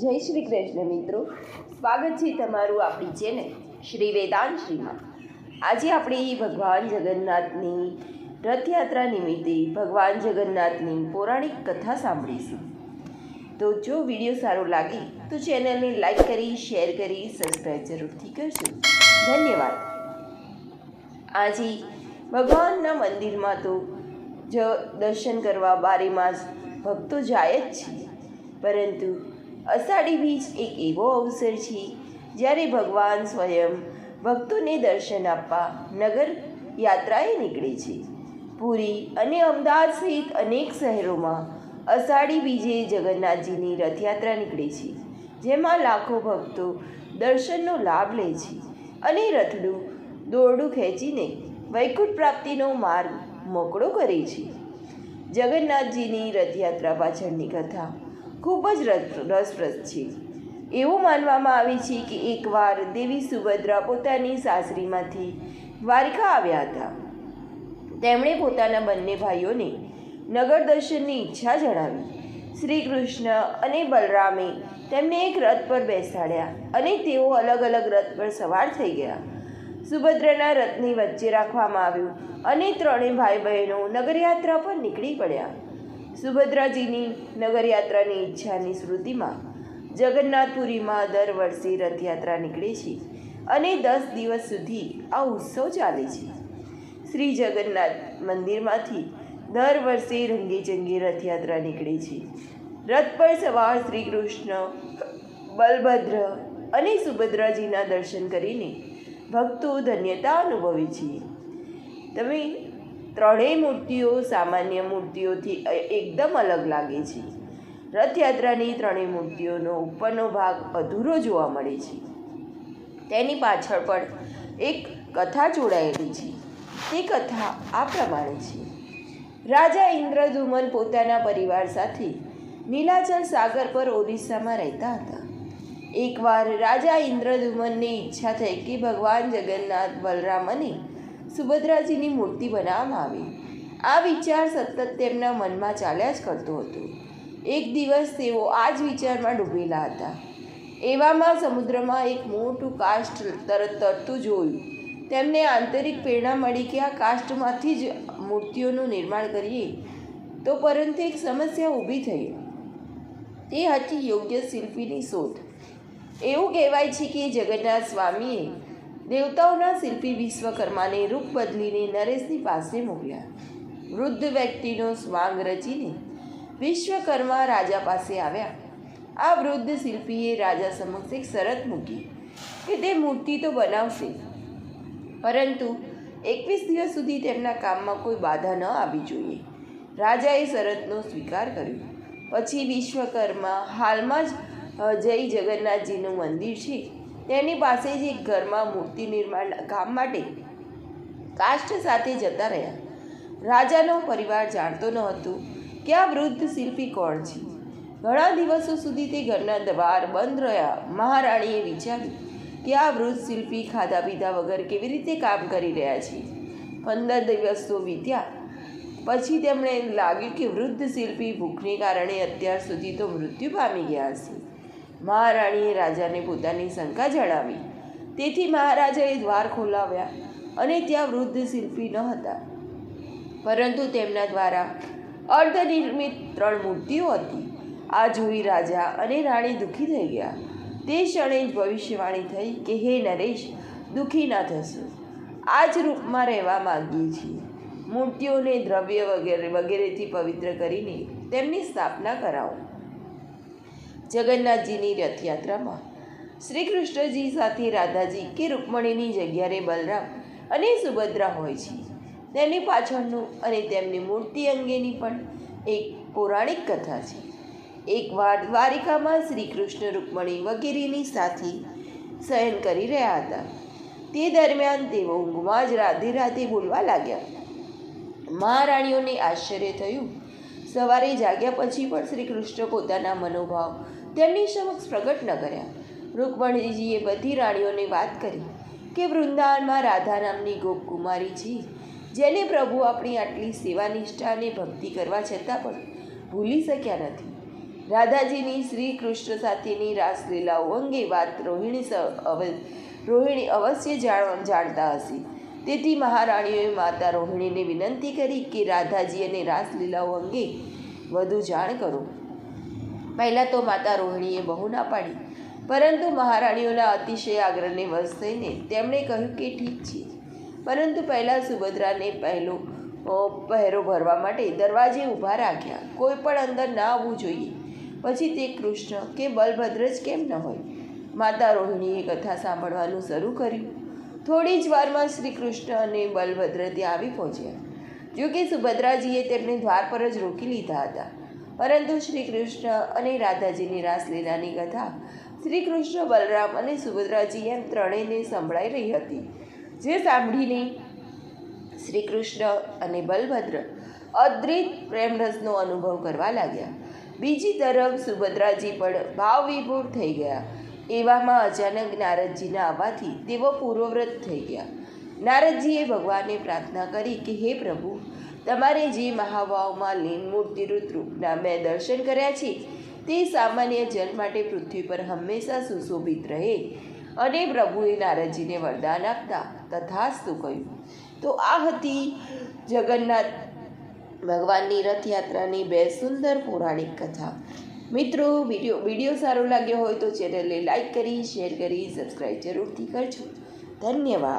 જય શ્રી કૃષ્ણ મિત્રો. સ્વાગત છે તમારું આપણી ચેનલ શ્રી વેદાંત શ્રીમાં આજે આપણે ભગવાન જગન્નાથની રથયાત્રા નિમિત્તે ભગવાન જગન્નાથની પૌરાણિક કથા સાંભળીશું. તો જો વીડિયો સારો લાગે તો ચેનલને લાઈક કરી, શેર કરી, સબસ્ક્રાઈબ જરૂરથી કરજો. ધન્યવાદ. આજે ભગવાનના મંદિરમાં તો જ દર્શન કરવા બારેમાં ભક્તો જાય જ છે. પરંતુ અષાઢી બીજ એક એવો અવસર છે, જ્યારે ભગવાન સ્વયં ભક્તોને દર્શન આપવા નગર યાત્રાએ નીકળે છે. પુરી અને અમદાવાદ સહિત અનેક શહેરોમાં અષાઢી બીજે જગન્નાથજીની રથયાત્રા નીકળે છે, જેમાં લાખો ભક્તો દર્શનનો લાભ લે છે અને રથડું દોરડું ખેંચીને વૈકુંઠ પ્રાપ્તિનો માર્ગ મોકળો કરે છે. જગન્નાથજીની રથયાત્રા પાછળની કથા ખૂબ જ રસ- રસપ્રદ છે. એવું માનવામાં આવે છે કે એકવાર દેવી સુભદ્રા પોતાની સાસરીમાંથી દ્વારિકા આવ્યા હતા. તેમણે પોતાના બંને ભાઈઓને નગર દર્શનની ઈચ્છા જણાવી. શ્રી કૃષ્ણ અને બલરામે તેમને એક રથ પર બેસાડ્યા અને તેઓ અલગ અલગ રથ પર સવાર થઈ ગયા. સુભદ્રાના રથની વચ્ચે રાખવામાં આવ્યું અને ત્રણેય ભાઈ બહેનો નગરયાત્રા પર નીકળી પડ્યા. સુભદ્રાજીની નગરયાત્રાની ઈચ્છાની સ્મૃતિમાં જગન્નાથપુરીમાં દર વર્ષે રથયાત્રા નીકળે છે અને દસ દિવસ સુધી આ ઉત્સવ ચાલે છે. શ્રી જગન્નાથ મંદિરમાંથી દર વર્ષે રંગેચંગી રથયાત્રા નીકળે છે. રથ પર સવાર શ્રી કૃષ્ણ, બલભદ્ર અને સુભદ્રાજીના દર્શન કરીને ભક્તો ધન્યતા અનુભવે છે. તમે ત્રણેય મૂર્તિઓ સામાન્ય મૂર્તિઓથી એકદમ અલગ લાગે છે. રથયાત્રાની ત્રણેય મૂર્તિઓનો ઉપરનો ભાગ અધૂરો જોવા મળે છે. તેની પાછળ પણ એક કથા જોડાયેલી છે. તે કથા આ પ્રમાણે છે. રાજા ઇન્દ્રધુમન પોતાના પરિવાર સાથે નીલાચલ સાગર પર ઓરિસ્સામાં રહેતા હતા. એકવાર રાજા ઇન્દ્રધુમનની ઈચ્છા થઈ કે ભગવાન જગન્નાથ બલરામ અને સુભદ્રાજીની મૂર્તિ બનાવવામાં આવી. આ વિચાર સતત તેમના મનમાં ચાલ્યા જ કરતો હતો. એક દિવસ તેઓ આ જ વિચારમાં ડૂબેલા હતા. એવામાં સમુદ્રમાં એક મોટું કાષ્ટ તરત તરતું જોયું. તેમને આંતરિક પ્રેરણા મળી કે આ કાષ્ઠમાંથી જ મૂર્તિઓનું નિર્માણ કરીએ. તો પરંતુ એક સમસ્યા ઊભી થઈ. તે હતી યોગ્ય શિલ્પીની શોધ. એવું કહેવાય છે કે જગન્નાથ સ્વામીએ દેવતાઓના શિલ્પી વિશ્વકર્માને રૂપ બદલીને નરેશની પાસે મોકલ્યા વૃદ્ધ વ્યક્તિનો સ્વાંગ રચીને વિશ્વકર્મા રાજા પાસે આવ્યા. આ વૃદ્ધ શિલ્પીએ રાજા સમક્ષ એક શરત મૂકી કે તે મૂર્તિ તો બનાવશે, પરંતુ એકવીસ દિવસ સુધી તેમના કામમાં કોઈ બાધા ન આવવી જોઈએ. રાજાએ શરતનો સ્વીકાર કર્યો. પછી વિશ્વકર્મા હાલમાં જ જય જગન્નાથજીનું મંદિર છે. તેની પાસે જ એક ઘરમાં મૂર્તિ નિર્માણ કામ માટે કાષ્ઠ સાથે જતા રહ્યા. રાજાનો પરિવાર જાણતો ન હતો કે આ વૃદ્ધ શિલ્પી કોણ છે. ઘણા દિવસો સુધી તે ઘરના દ્વાર બંધ રહ્યા. મહારાણીએ વિચાર્યું કે આ વૃદ્ધ શિલ્પી ખાધા પીધા વગર કેવી રીતે કામ કરી રહ્યા છે. પંદર દિવસો વીત્યા. પછી તેમણે લાગ્યું કે વૃદ્ધ શિલ્પી ભૂખને કારણે અત્યાર સુધી તો મૃત્યુ પામી ગયા હશે. મહારાણીએ રાજાને પોતાની શંકા જણાવી. તેથી મહારાજાએ દ્વાર ખોલાવ્યા અને ત્યાં વૃદ્ધ શિલ્પી ન હતા. પરંતુ તેમના દ્વારા અર્ધનિર્મિત ત્રણ મૂર્તિઓ હતી. આ જોઈ રાજા અને રાણી દુઃખી થઈ ગયા. તે ક્ષણે જ ભવિષ્યવાણી થઈ કે, હે નરેશ, દુઃખી ના થશો. આ જ રૂપમાં રહેવા માંગીએ છીએ. મૂર્તિઓને દ્રવ્ય વગેરે વગેરેથી પવિત્ર કરીને તેમની સ્થાપના કરાવો. જગન્નાથજીની રથયાત્રામાં શ્રી કૃષ્ણજી સાથે રાધાજી કે રૂકમણીની જગ્યાએ બલરામ અને સુભદ્રા હોય છે. તેની પાછળનું અને તેમની મૂર્તિ અંગેની પણ એક પૌરાણિક કથા છે. એકવાર દ્વારિકામાં શ્રી કૃષ્ણ રૂકમણી વગેરેની સાથે શયન કરી રહ્યા હતા. તે દરમિયાન તેઓ ઊંઘમાં જ રાધે રાધે બોલવા લાગ્યા. મહારાણીઓને આશ્ચર્ય થયું. સવારે જાગ્યા પછી પણ શ્રી કૃષ્ણ પોતાના મનોભાવ તેમની સમક્ષ પ્રગટ ન કર્યા. રૂકમણીજીએ બધી રાણીઓને વાત કરી કે વૃંદાવનમાં રાધા નામની ગોપકુમારીજી જેને પ્રભુ આપણી આટલી સેવા નિષ્ઠા અને ભક્તિ કરવા છતાં પણ ભૂલી શક્યા નથી. રાધાજીની શ્રી કૃષ્ણ સાથેની રાસલીલાઓ અંગે વાત રોહિણી રોહિણી અવશ્ય જાણ, જાણતા હશે. તેથી મહારાણીઓએ માતા રોહિણીને વિનંતી કરી કે રાધાજી અને રાસલીલાઓ અંગે વધુ જાણ કરો. પહેલાં તો માતા રોહિણીએ બહુ ના પાડી. પરંતુ મહારાણીઓના અતિશય આગ્રહને વશ થઈને તેમણે કહ્યું કે ઠીક છે. પરંતુ પહેલાં સુભદ્રાને પહેલો પહેરો ભરવા માટે દરવાજે ઊભા રાખ્યા. કોઈ પણ અંદર ના આવવું જોઈએ. પછી તે કૃષ્ણ કે બલભદ્ર જ કેમ ન હોય? માતા રોહિણીએ કથા સાંભળવાનું શરૂ કર્યું. થોડી જ વારમાં શ્રી કૃષ્ણ અને બલભદ્ર ત્યાં આવી પહોંચ્યા. જોકે સુભદ્રાજીએ તેમને દ્વાર પર જ રોકી લીધા હતા. પરંતુ શ્રી કૃષ્ણ અને રાધાજીની રાસલીલાની કથા શ્રી કૃષ્ણ, બલરામ અને સુભદ્રાજી એમ ત્રણેયને સંભળાઈ રહી હતી. જે સાંભળીને શ્રી કૃષ્ણ અને બલભદ્ર અદ્રિત પ્રેમરસનો અનુભવ કરવા લાગ્યા. બીજી તરફ સુભદ્રાજી પણ ભાવવિભોર થઈ ગયા. એવામાં અચાનક નારદજીના આવવાથી તેઓ પૂર્વવ્રત થઈ ગયા. નારદજીએ ભગવાનને પ્રાર્થના કરી કે, હે પ્રભુ તમારે જે મહાભાવમાં લીન મૂર્તિરૂપ રૂપના મેં દર્શન કર્યા છે, તે સામાન્ય જન માટે પૃથ્વી પર હંમેશા સુશોભિત રહે અને પ્રભુએ નારદજીને વરદાન આપતા તથાસ્તુ કહ્યું. તો આ હતી જગન્નાથ ભગવાનની રથયાત્રાની બે સુંદર પૌરાણિક કથા. મિત્રો, વીડિયો વીડિયો સારો લાગ્યો હોય તો ચેનલને લાઈક કરી, શેર કરી, સબસ્ક્રાઈબ જરૂરથી કરજો. ધન્યવાદ.